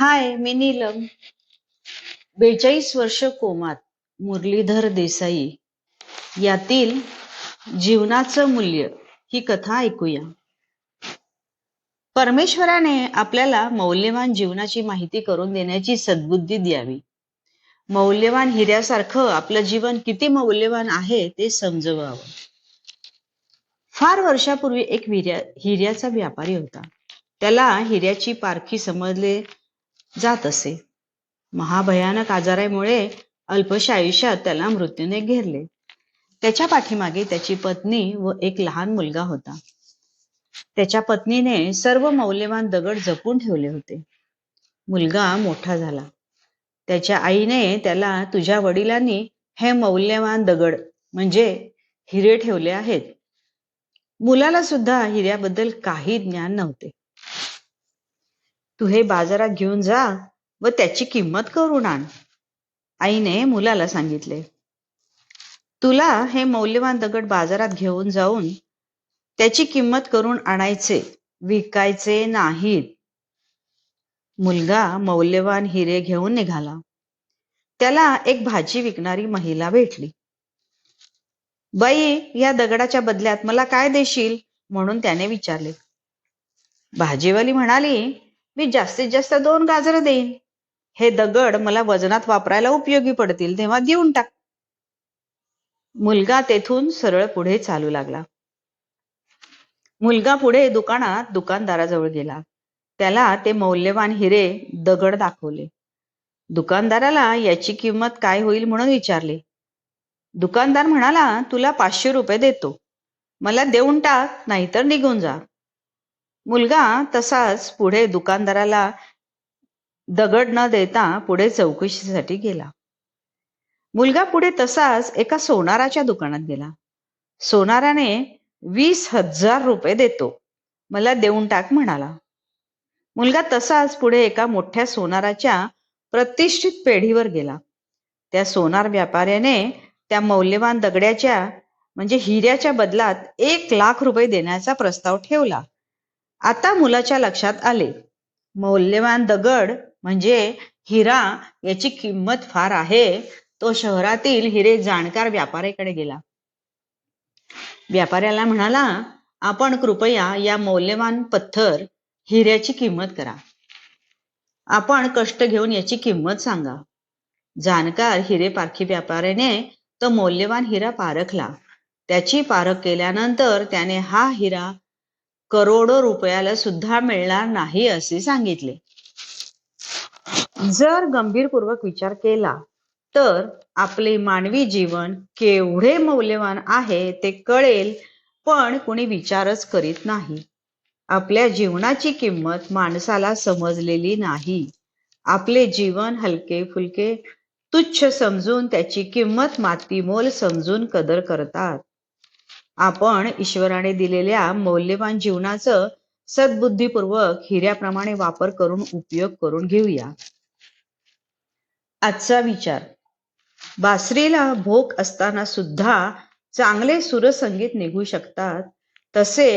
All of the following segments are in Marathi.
हाय मी नीलम. बेचाळीस वर्ष कोमात मुरलीधर देसाई. यातील जीवनाचं मूल्य ही कथा ऐकूया. परमेश्वराने आपल्याला मौल्यवान जीवनाची माहिती करून देण्याची सद्बुद्धी द्यावी. मौल्यवान हिऱ्यासारखं आपलं जीवन किती मौल्यवान आहे ते समजवावं. फार वर्षापूर्वी एक हिऱ्या हिऱ्याचा व्यापारी होता. त्याला हिऱ्याची पारखी समजले जात असे. महाभयानक आजारामुळे अल्पशा आयुष्यात त्याला मृत्यूने घेरले. त्याच्या पाठीमागे त्याची पत्नी व एक लहान मुलगा होता. त्याच्या पत्नीने सर्व मौल्यवान दगड जपून ठेवले होते. मुलगा मोठा झाला. त्याच्या आईने त्याला तुझ्या वडिलांनी हे मौल्यवान दगड म्हणजे हिरे ठेवले आहेत. मुलाला सुद्धा हिऱ्याबद्दल काही ज्ञान नव्हते. तू हे बाजारात घेऊन जा व त्याची किंमत करून आण. आईने मुलाला सांगितले तुला हे मौल्यवान दगड बाजारात घेऊन जाऊन त्याची किंमत करून आणायचे विकायचे नाहीत. मुलगा मौल्यवान हिरे घेऊन निघाला. त्याला एक भाजी विकणारी महिला भेटली. बाई या दगडाच्या बदल्यात मला काय देशील? म्हणून त्याने विचारले. भाजीवाली म्हणाली मी जास्तीत जास्त दोन गाजर देईन. हे दगड मला वजनात वापरायला उपयोगी पडतील तेव्हा देऊन टाक. मुलगा तेथून सरळ पुढे चालू लागला. मुलगा पुढे दुकानात दुकानदाराजवळ गेला. त्याला ते मौल्यवान हिरे दगड दाखवले. दुकानदाराला याची किंमत काय होईल म्हणून विचारले. दुकानदार म्हणाला तुला पाचशे रुपये देतो. मला देऊन टाक नाहीतर निघून जा. मुलगा तसाच पुढे दुकानदाराला दगड न देता पुढे चौकशीसाठी गेला. मुलगा पुढे तसाच एका सोनाराच्या दुकानात गेला. सोनाराने वीस हजार रुपये देतो. मला देऊन टाक म्हणाला. मुलगा तसाच पुढे एका मोठ्या सोनाराच्या प्रतिष्ठित पेढीवर गेला. त्या सोनार व्यापाऱ्याने त्या मौल्यवान दगड्याच्या म्हणजे हिऱ्याच्या बदलात एक लाख रुपये देण्याचा प्रस्ताव ठेवला. आता मुलाच्या लक्षात आले. मौल्यवान दगड म्हणजे हिरा याची किंमत फार आहे. तो शहरातील हिरे जाणकार व्यापाऱ्याकडे गेला. व्यापाऱ्याला म्हणाला आपण कृपया या मौल्यवान पत्थर हिऱ्याची किंमत करा. आपण कष्ट घेऊन याची किंमत सांगा. जाणकार हिरे पारखी व्यापाऱ्याने तो मौल्यवान हिरा पारखला. त्याची पारख केल्यानंतर त्याने हा हिरा करोडो रुपयाला सुद्धा मिळणार नाही असे सांगितले. जर गंभीरपूर्वक विचार केला तर आपले मानवी जीवन केवढे मौल्यवान आहे ते कळेल पण कुणी विचारच करीत नाही. आपल्या जीवनाची किंमत माणसाला समजलेली नाही. आपले जीवन हलके फुलके तुच्छ समजून त्याची किंमत मातीमोल समजून कदर करतात. आपण ईश्वराने दिलेल्या मौल्यवान जीवनाचं सद्बुद्धीपूर्वक हिऱ्याप्रमाणे वापर करून उपयोग करून घेऊया. आजचा विचार. बासरीला भोग असताना सुद्धा चांगले सुरसंगीत निघू शकतात. तसे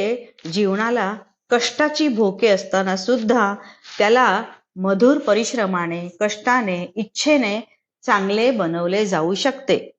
जीवनाला कष्टाची भोके असताना सुद्धा त्याला मधुर परिश्रमाने कष्टाने इच्छेने चांगले बनवले जाऊ शकते.